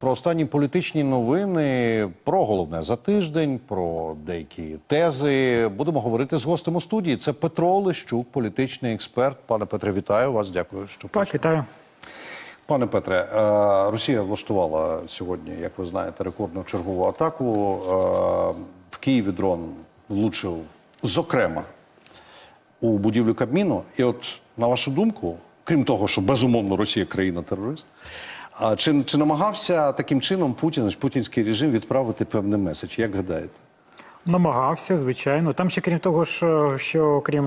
Про останні політичні новини, про головне за тиждень, про деякі тези будемо говорити з гостем у студії. Це Петро Лещук, політичний експерт. Пане Петре, вітаю вас. Дякую, що Так, вітаю. Пане Петре, е, Росія влаштувала сьогодні, як ви знаєте, рекордну чергову атаку. Е, В Києві дрон влучив, зокрема, у будівлю Кабміну. І от, на вашу думку, крім того, що безумовно Росія країна-терорист, а чи, чи намагався таким чином Путін, путінський режим відправити певний меседж? Як гадаєте? Намагався, звичайно. Там ще крім того, що, що окрім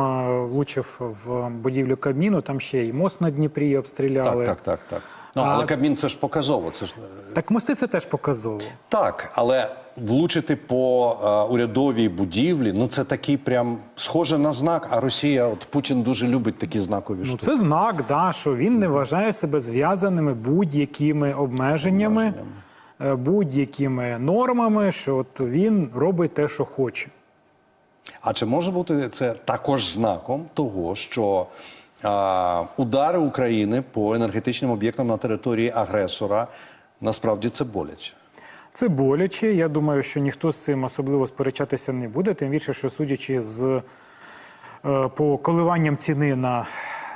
влучив в будівлю Кабміну, там ще й мост на Дніпрі обстріляли. Так, так, так, так. Ну, але це- Кабмін це ж показово. Це ж Так мости це теж показово. Так, але влучити по е, урядовій будівлі, ну це такий прям схоже на знак. А Росія, от Путін дуже любить такі знакові Ну, штуки. це знак, да, що він не вважає себе зв'язаними будь-якими обмеженнями, е, будь-якими нормами, що от він робить те, що хоче. А чи може бути це також знаком того, що е, удари України по енергетичним об'єктам на території агресора насправді це боляче? Це боляче. Я думаю, що ніхто з цим особливо сперечатися не буде. Тим більше, що судячи з е, по коливанням ціни на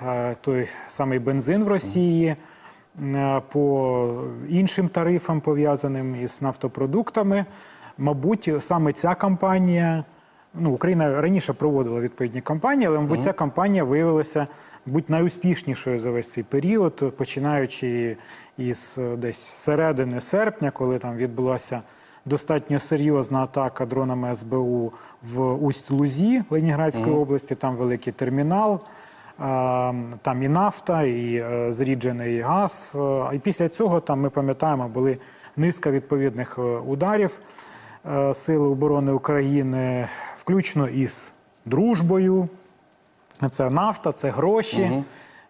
е, той самий бензин в Росії, е, по іншим тарифам, пов'язаним із нафтопродуктами, мабуть, саме ця кампанія. Ну, Україна раніше проводила відповідні кампанії, але, мабуть, ця кампанія виявилася будь найуспішнішою за весь цей період, починаючи із е, десь середини серпня, коли там відбулася достатньо серйозна атака дронами СБУ в Усть-Лузі Леніградської області. Там великий термінал, там і нафта, і е, зріджений газ. Е, І після цього там ми пам'ятаємо, були низка відповідних ударів. Сили оборони України, включно із дружбою. Це нафта, це гроші.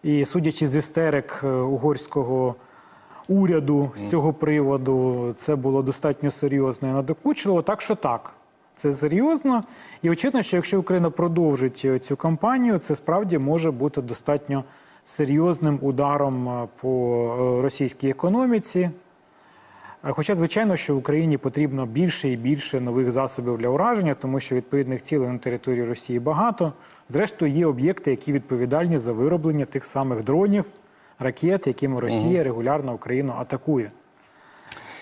І судячи з істерик е, угорського уряду з цього приводу, це було достатньо серйозно і надокучливо. Так що так, це серйозно. І очевидно, що якщо Україна продовжить е, цю кампанію, це справді може бути достатньо серйозним ударом е, по російській економіці. Хоча, звичайно, що Україні потрібно більше і більше нових засобів для ураження, тому що відповідних цілей на території Росії багато. Зрештою, є об'єкти, які відповідальні за вироблення тих самих дронів, ракет, якими Росія регулярно Україну атакує.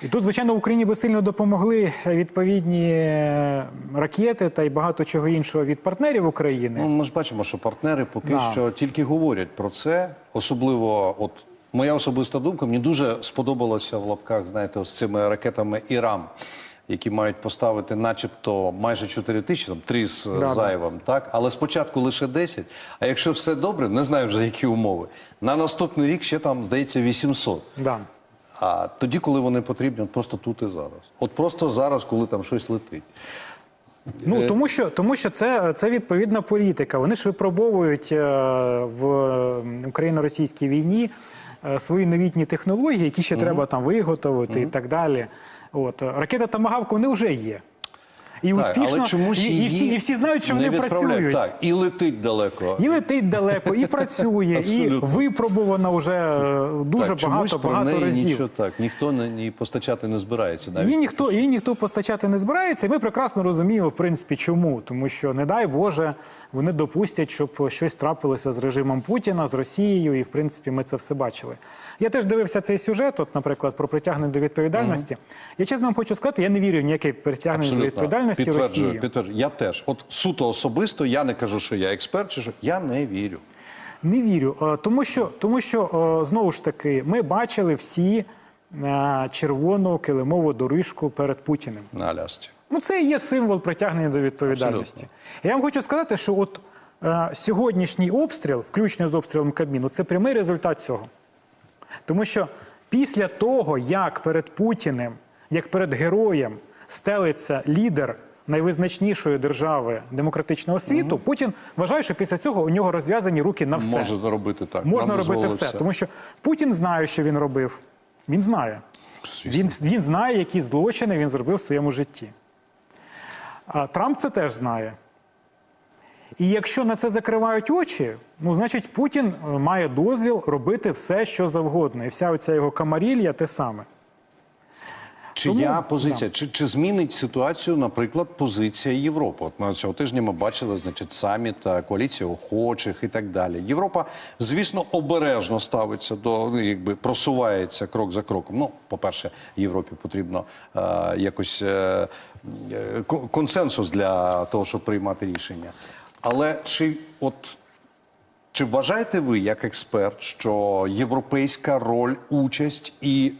І тут, звичайно, Україні би сильно допомогли відповідні е, ракети та й багато чого іншого від партнерів України. Ну, ми ж бачимо, що партнери поки Да. що тільки говорять про це. Особливо, от моя особиста думка, мені дуже сподобалося в лапках, знаєте, з цими ракетами Ірам, які мають поставити, начебто, майже 4 тисячі, там 3 з Да, да. так? Але спочатку лише 10. А якщо все добре, не знаю вже які умови. На наступний рік ще там, здається, 800. Да. А тоді, коли вони потрібні, от просто тут і зараз. От просто зараз, коли там щось летить. Ну тому що тому, що це, це відповідна політика. Вони ж випробовують е, в україно-російській війні е, свої новітні технології, які ще треба там виготовити і так далі. От е, ракета Тамагавк вони вже є. І Так, успішно, але чомусь і, і, всі, і всі знають, що вони працюють. Так, і летить далеко. І летить далеко, і працює, і Абсолютно. випробовано вже е, дуже так, багато про багато неї разів. Нічого так, ніхто не ні постачати не збирається навіть. Її ніхто, її ніхто постачати не збирається, і ми прекрасно розуміємо, в принципі, чому. Тому що, не дай Боже, вони допустять, щоб щось трапилося з режимом Путіна, з Росією, і в принципі ми це все бачили. Я теж дивився цей сюжет, от, наприклад, про притягнення до відповідальності. Я чесно вам хочу сказати, я не вірю в ніяке притягнення до відповідальності підтверджую, Росії. підтверджую. Я теж. От суто особисто, я не кажу, що я експерт, чи що я не вірю. Не вірю, Е, тому що, тому що е, знову ж таки ми бачили всі е, червону килимову доріжку перед Путіним. На Алясці. Ну, це і є символ притягнення до відповідальності. Я вам хочу сказати, що от е, сьогоднішній обстріл, включно з обстрілом Кабміну, це прямий результат цього. Тому що після того, як перед Путіним, як перед героєм стелиться лідер найвизначнішої держави демократичного світу, Путін вважає, що після цього у нього розв'язані руки на все. Може робити так. Можна робити дозволили все. Тому що Путін знає, що він робив. Він знає. Він, він знає, які злочини він зробив в своєму житті. А Трамп це теж знає. І якщо на це закривають очі, ну значить Путін е, має дозвіл робити все, що завгодно. І вся оця його камарілья те саме. Чия Тому, позиція? Чи, чи змінить ситуацію, наприклад, позиція Європи? От на цього тижня ми бачили, значить, саміт, е, коаліція охочих і так далі. Європа, звісно, обережно ставиться до ну, якби просувається крок за кроком. Ну, по-перше, Європі потрібно е, якось е, консенсус для того, щоб приймати рішення. Але чи от чи вважаєте ви, як експерт, що європейська роль, участь і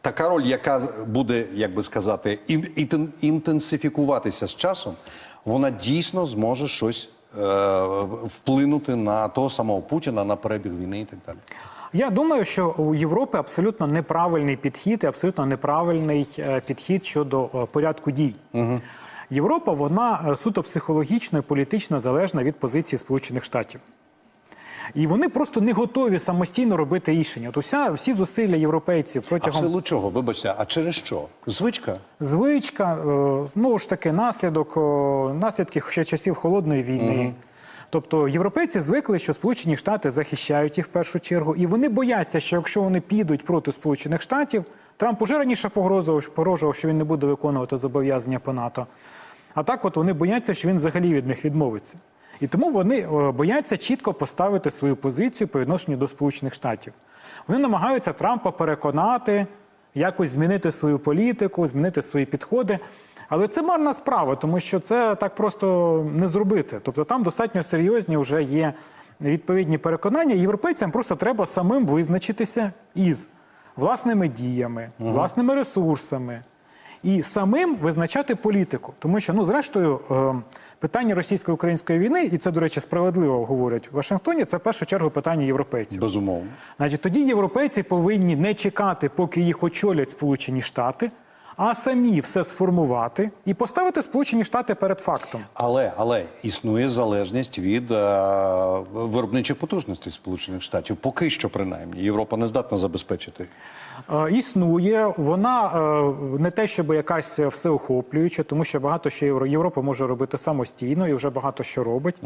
така роль, яка буде, як би сказати, інтенсифікуватися з часом, вона дійсно зможе щось е, вплинути на того самого Путіна, на перебіг війни і так далі? Я думаю, що у Європи абсолютно неправильний підхід і абсолютно неправильний е, підхід щодо е, порядку дій. Європа вона е, суто психологічно і політично залежна від позиції Сполучених Штатів. І вони просто не готові самостійно робити рішення. От уся всі зусилля європейців протягом А в силу чого? Вибачте, а через що? Звичка? звичка, знову ж таки, наслідок, наслідки ще часів холодної війни. Тобто європейці звикли, що Сполучені Штати захищають їх в першу чергу, і вони бояться, що якщо вони підуть проти Сполучених Штатів, Трамп уже раніше погрожував, погрожував, що він не буде виконувати зобов'язання по НАТО. А так, от вони бояться, що він взагалі від них відмовиться. І тому вони е, бояться чітко поставити свою позицію по відношенню до Сполучених Штатів. Вони намагаються Трампа переконати, якось змінити свою політику, змінити свої підходи. Але це марна справа, тому що це так просто не зробити. Тобто там достатньо серйозні вже є відповідні переконання. Європейцям просто треба самим визначитися із власними діями, власними ресурсами і самим визначати політику. Тому що, ну, зрештою, е, питання російсько-української війни, і це, до речі, справедливо говорять в Вашингтоні, це в першу чергу питання європейців. Безумовно. Значить, тоді європейці повинні не чекати, поки їх очолять Сполучені Штати, а самі все сформувати і поставити Сполучені Штати перед фактом. Але, але існує залежність від е, виробничих потужностей Сполучених Штатів. Поки що, принаймні, Європа не здатна забезпечити. Е, Існує, вона е, не те, щоб якась всеохоплююча, тому що багато що Європа може робити самостійно і вже багато що робить.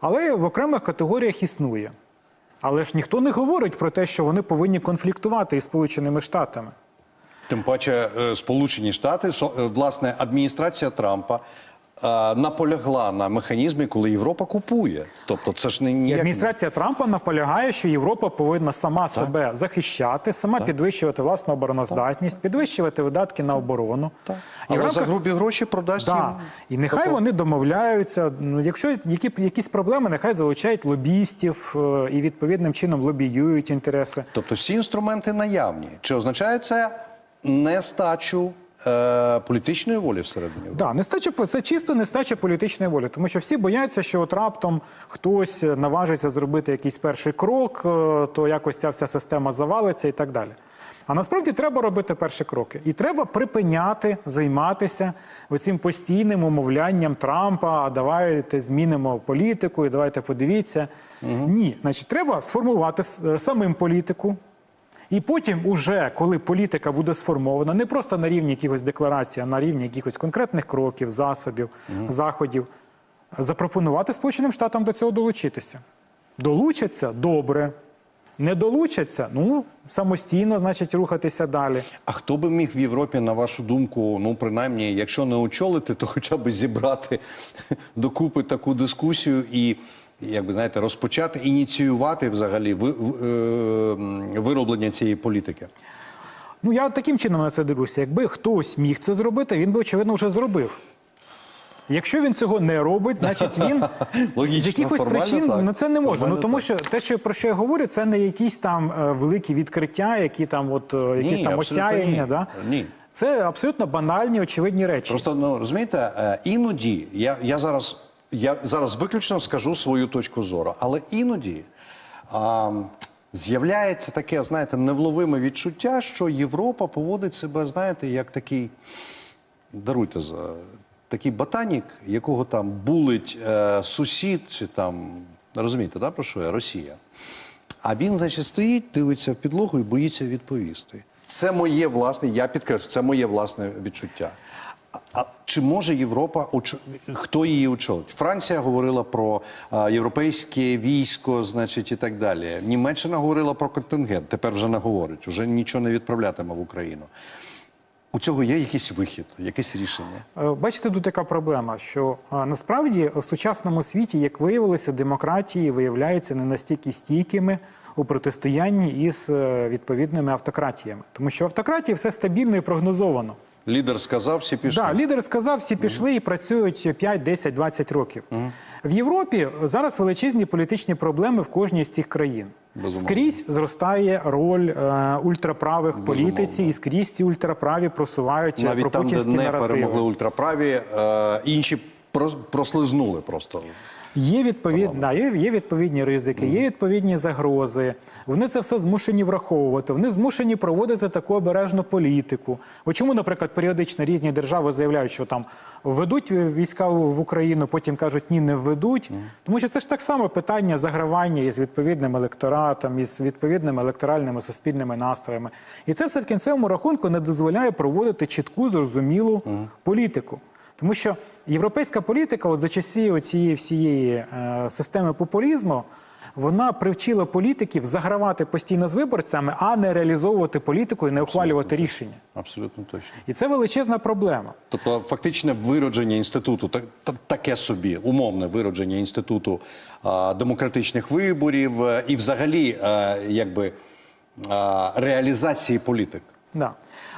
Але в окремих категоріях існує. Але ж ніхто не говорить про те, що вони повинні конфліктувати із Сполученими Штатами. Тим паче, е, Сполучені Штати, е, власне, адміністрація Трампа е, наполягла на механізмі, коли Європа купує. Тобто, це ж не І ніяк... адміністрація Трампа наполягає, що Європа повинна сама себе захищати, сама підвищувати власну обороноздатність, підвищувати видатки на оборону. Так. Але рамках- за грубі гроші продасть Да. їм. І нехай Тобто- вони домовляються. Ну, якщо які, якісь проблеми, нехай залучають лобістів і відповідним чином лобіюють інтереси. Тобто всі інструменти наявні. Чи означає це нестачу е, політичної волі всередині? Да, нестача це чисто нестача політичної волі, тому що всі бояться, що от раптом хтось наважиться зробити якийсь перший крок, е, то якось ця вся система завалиться і так далі. А насправді треба робити перші кроки. І треба припиняти займатися оцим постійним умовлянням Трампа, а давайте змінимо політику і давайте подивіться. Ні, значить, треба сформувати е, самим політику, і потім, уже коли політика буде сформована, не просто на рівні якихось декларацій, а на рівні якихось конкретних кроків, засобів, заходів, запропонувати Сполученим Штатам до цього долучитися. Долучаться добре. Не долучаться, ну самостійно, значить, рухатися далі. А хто би міг в Європі, на вашу думку, ну принаймні, якщо не очолити, то хоча б зібрати докупи таку дискусію і, як би знаєте, розпочати ініціювати взагалі ви- е, вироблення цієї політики? Ну я таким чином на це дивлюся. Якби хтось міг це зробити, він би очевидно вже зробив. Якщо він цього не робить, значить він Логічно, з якихось причин так. на це не може. Формально Ну тому так. що те, що про що я говорю, це не якісь там е, великі відкриття, які там, от е, якісь там осяяння. ні. Да? Ні. Це абсолютно банальні, очевидні речі. Просто ну розумієте, іноді я, я зараз я зараз виключно скажу свою точку зору, але іноді а, з'являється таке, знаєте, невловиме відчуття, що Європа поводить себе, знаєте, як такий, даруйте за такий ботанік, якого там булить е, сусід, чи там розумієте, да, про що я Росія. А він, значить, стоїть, дивиться в підлогу і боїться відповісти. Це моє власне, я підкреслю, це моє власне відчуття. А, чи може Європа хто її очолить? Франція говорила про європейське військо, значить, і так далі. Німеччина говорила про контингент. Тепер вже не говорить, вже нічого не відправлятиме в Україну. У цього є якийсь вихід, якесь рішення. Е, Бачите, тут така проблема, що е, насправді в сучасному світі, як виявилося, демократії виявляються не настільки стійкими у протистоянні із е, відповідними автократіями, тому що автократії все стабільно і прогнозовано. Лідер сказав, всі пішли. Да, лідер сказав, всі пішли і працюють 5, 10, 20 років. В Європі зараз величезні політичні проблеми в кожній з цих країн. Безумовно. Скрізь зростає роль е, ультраправих в політиці, і скрізь ці ультраправі просувають Навіть там, де не наративи. перемогли ультраправі, е, інші прослизнули просто. Є, відповід... да, є, є відповідні ризики, є відповідні загрози. Вони це все змушені враховувати. Вони змушені проводити таку обережну політику. От чому, наприклад, періодично різні держави заявляють, що там введуть війська в Україну, потім кажуть, ні, не введуть. Тому що це ж так само питання загравання із відповідним електоратом, із відповідними електоральними суспільними настроями. І це все в кінцевому рахунку не дозволяє проводити чітку, зрозумілу політику. Тому що європейська політика, от за часів цієї всієї е, системи популізму, вона привчила політиків загравати постійно з виборцями, а не реалізовувати політику і не ухвалювати рішення. Абсолютно точно. І це величезна проблема. Тобто, фактичне виродження інституту, та- та- таке собі умовне виродження інституту а, демократичних виборів е, і, взагалі, е, якби а, реалізації політик. Да.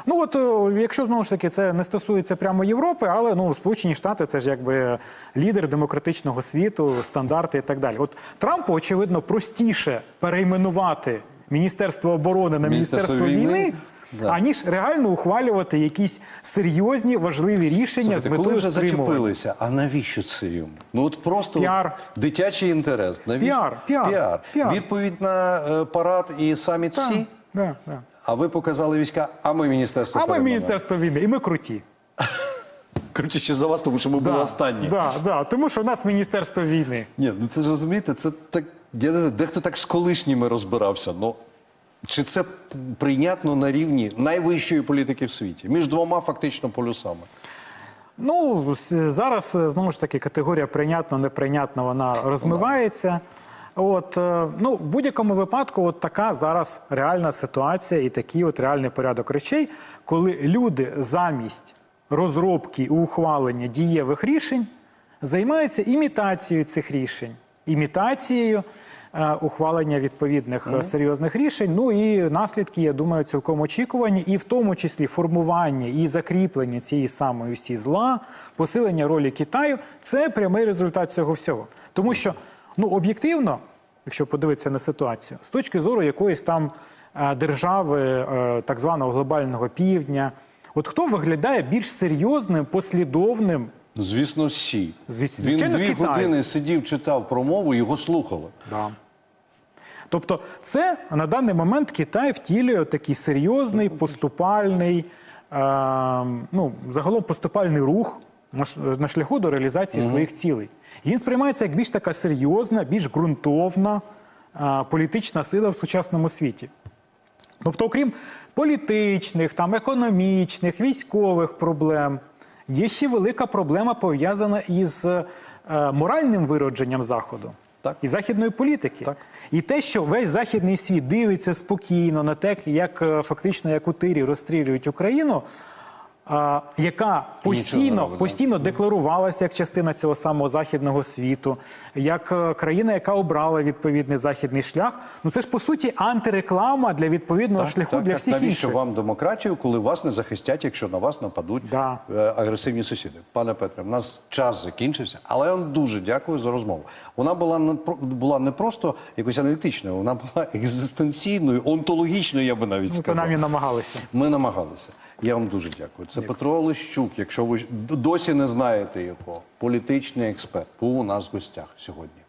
Ну от е, якщо знову ж таки це не стосується прямо Європи, але ну Сполучені Штати це ж якби лідер демократичного світу, стандарти і так далі. От Трампу очевидно простіше перейменувати Міністерство оборони на Міністерство Міністерство війни, війни, да. аніж реально ухвалювати якісь серйозні важливі рішення з Слухайте, коли метою вже стримування. зачепилися, а навіщо це йому? Ну от просто Піар. от дитячий інтерес. Навіщо? Піар, піар, піар. Відповідь на е, парад і саміт Сі. да, да. А ви показали війська, а ми міністерство. А ми. Міністерство війни, і ми круті. Кричачи за вас, тому що ми були останні. Да, да, тому що у нас Міністерство війни. Ні, ну це ж розумієте, це так. Я не знаю, дехто так з колишніми розбирався. Ну чи це прийнятно на рівні найвищої політики в світі між двома фактично полюсами? Ну, зараз знову ж таки категорія прийнятно, неприйнятно, вона розмивається. От, е, ну, в будь-якому випадку, от така зараз реальна ситуація і такий от реальний порядок речей, коли люди замість розробки і ухвалення дієвих рішень займаються імітацією цих рішень, імітацією е, ухвалення відповідних е, серйозних рішень. Ну і наслідки, я думаю, цілком очікувані, і в тому числі формування і закріплення цієї самої усі зла, посилення ролі Китаю це прямий результат цього всього. Тому що ну об'єктивно, якщо подивитися на ситуацію, з точки зору якоїсь там е, держави е, так званого глобального півдня, от хто виглядає більш серйозним, послідовним Ну, звісно, Сі. Звіс- Він дві Китай. години сидів, читав промову, його слухали. Да. Тобто, це на даний момент Китай втілює такий серйозний поступальний, е, ну, загалом поступальний рух на, шляху до реалізації своїх цілей. І він сприймається як більш така серйозна, більш ґрунтовна е, політична сила в сучасному світі. Тобто, окрім політичних, там, економічних, військових проблем, є ще велика проблема пов'язана із е, моральним виродженням Заходу Так. і західної політики. Так. І те, що весь західний світ дивиться спокійно на те, як е, фактично як у тирі розстрілюють Україну. Яка постійно, постійно декларувалася як частина цього самого західного світу, як е, країна, яка обрала відповідний західний шлях. Ну це ж по суті антиреклама для відповідного шляху для всіх Навіщо інших. вам демократію, коли вас не захистять, якщо на вас нападуть Да. е, агресивні сусіди? Пане Петре, в нас час закінчився, але я вам дуже дякую за розмову. Вона була не була не просто якось аналітичною, вона була екзистенційною, онтологічною, я би навіть Ну, сказав. принаймні намагалися. Ми намагалися. Я вам дуже дякую. Це Петро Олещук. Якщо ви досі не знаєте його, політичний експерт, був у нас в гостях сьогодні.